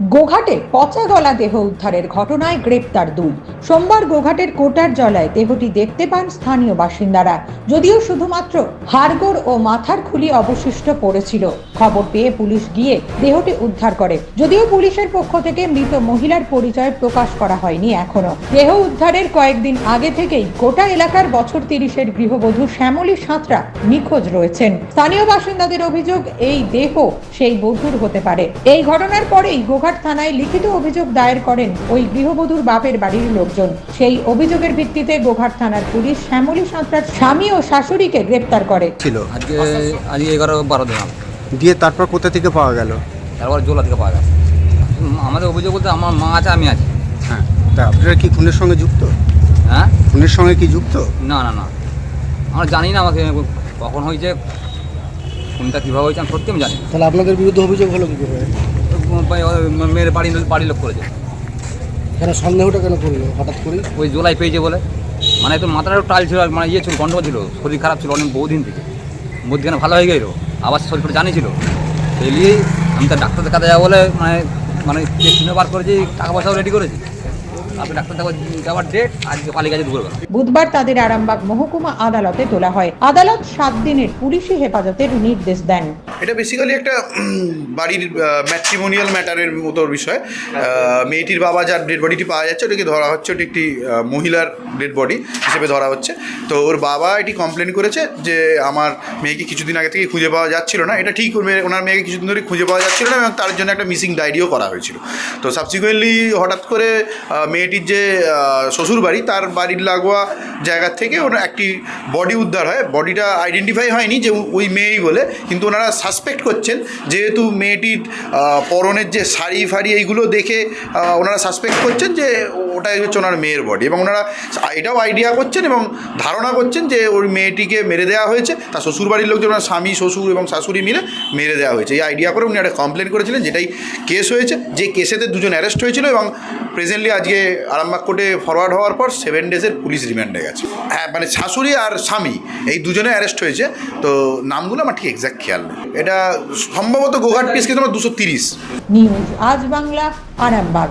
গোঘাটে পচা গলা দেহ উদ্ধারের ঘটনায় গ্রেপ্তার দুই। সোমবার গোঘাটের কোটার জলায় দেহটি দেখতে পান স্থানীয় বাসিন্দারা। যদিও শুধুমাত্র হাড়গোড় ও মাথার খুলি অবশিষ্ট পড়েছিল। খবর পেয়ে পুলিশ গিয়ে দেহটি উদ্ধার করে। যদিও পুলিশের পক্ষ থেকে মৃত মহিলার পরিচয় প্রকাশ করা হয়নি এখনও। দেহ উদ্ধারের কয়েকদিন আগে থেকেই কোটা এলাকার বছর তিরিশের গৃহবধূ শ্যামলী সাঁতরা নিখোঁজ রয়েছেন। স্থানীয় বাসিন্দাদের অভিযোগ, এই দেহ সেই বধূর হতে পারে। এই ঘটনার পরেই গোঘাট থানায় লিখিত অভিযোগ দায়ের করেন ওই গৃহবধূর বাপের বাড়ির লোকজন। সেই অভিযোগের ভিত্তিতে গোঘাট থানার পুলিশ শ্যামলী সাঁতরার স্বামী ও শাশুড়িকে গ্রেপ্তার করে। ছিল। আজকে আজকে এগারো বারো দিন দিয়ে তারপর কোথা থেকে পাওয়া গেল? তারপর জোলা থেকে পাওয়া উম, আমাদের অভিযোগ বলতে আমার মা আছে আমি আছি। হ্যাঁ। তা আপনারা কি খুনের সঙ্গে যুক্ত? হ্যাঁ? খুনের সঙ্গে কি যুক্ত? না না না। আমরা জানি না আমাকে কখন হয়েছে কোনটা কীভাবে হয়েছে আমি সত্যি আমি জানি তাহলে আপনাদের বিরুদ্ধে অভিযোগ হলো কি করে? মেয়ের বাড়ির বাড়ির লোক করেছে। কেন সন্দেহটা কেন করল হঠাৎ করে ওই জোলাই পেয়েছে বলে। মানে একটু মাথাটা একটু টাল ছিল মানে ইয়ে ছিল গন্ডগোল ছিল শরীর খারাপ ছিল অনেক বহুদিন থেকে। মধ্যখানে ভালো হয়ে গেল আবার শরীরটা জানিয়েছিল সেই নিয়েই আমি তো ডাক্তার দেখাতে যাব বলে মানে মানে চিহ্ন বার করেছি টাকা পয়সাও রেডি করেছি। বুধবার তাদের আরামবাগ মহকুমা আদালতে তোলা হয়। আদালত সাত দিনের পুলিশি হেফাজতের নির্দেশ দেন। এটা বেসিক্যালি একটা বাড়ির ম্যাট্রিমোনিয়াল ম্যাটারের মতো বিষয়। মেয়েটির বাবা যার ডেড বডিটি পাওয়া যাচ্ছে, ওটাকে ধরা হচ্ছে, ওটি একটি মহিলার ডেড বডি হিসেবে ধরা হচ্ছে। তো ওর বাবা এটি কমপ্লেন করেছে যে আমার মেয়েকে কিছুদিন আগে থেকে খুঁজে পাওয়া যাচ্ছিল না। এটা ঠিক ওনার মেয়েকে কিছুদিন ধরে খুঁজে পাওয়া যাচ্ছিল না এবং তার জন্য একটা মিসিং ডায়েরিও করা হয়েছিল। তো সাবসিকুয়েন্টলি হঠাৎ করে মেয়েটির যে শ্বশুর বাড়ি তার বাড়ির লাগোয়া জায়গা থেকে ওনার একটি বডি উদ্ধার হয়। বডিটা আইডেন্টিফাই হয়নি যে ওই মেয়েই বলে, কিন্তু ওনারা সাসপেক্ট করছেন যেহেতু মেয়েটির পরনের যে শাড়ি ফাড়ি এইগুলো দেখে ওনারা সাসপেক্ট করছেন যে ওটাই হচ্ছে ওনার মেয়ের বডি এবং ওনারা এটাও আইডিয়া করছেন এবং ধারণা করছেন যে ওই মেয়েটিকে মেরে দেওয়া হয়েছে, তার শ্বশুর বাড়ির লোকজন, ওনার স্বামী, শ্বশুর এবং শাশুড়ি মিলে মেরে দেওয়া হয়েছে। এই আইডিয়া করে উনি একটা কমপ্লেন করেছিলেন যেটাই কেস হয়েছে, যে কেসেতে দুজন অ্যারেস্ট হয়েছিল এবং প্রেজেন্টলি আজকে আরামবাগ কোর্টে ফরওয়ার্ড হওয়ার পর সেভেন ডেজের পুলিশ রিমান্ডে গেছে। হ্যাঁ মানে শাশুড়ি আর স্বামী এই দুজনে অ্যারেস্ট হয়েছে, তো নামগুলো আমার ঠিক এক্স্যাক্ট খেয়াল নেই। এটা সম্ভবত গোঘাট পিস কিন্তু আমার দুশো তিরিশ। নিউজ আজ বাংলা, আরামবাগ।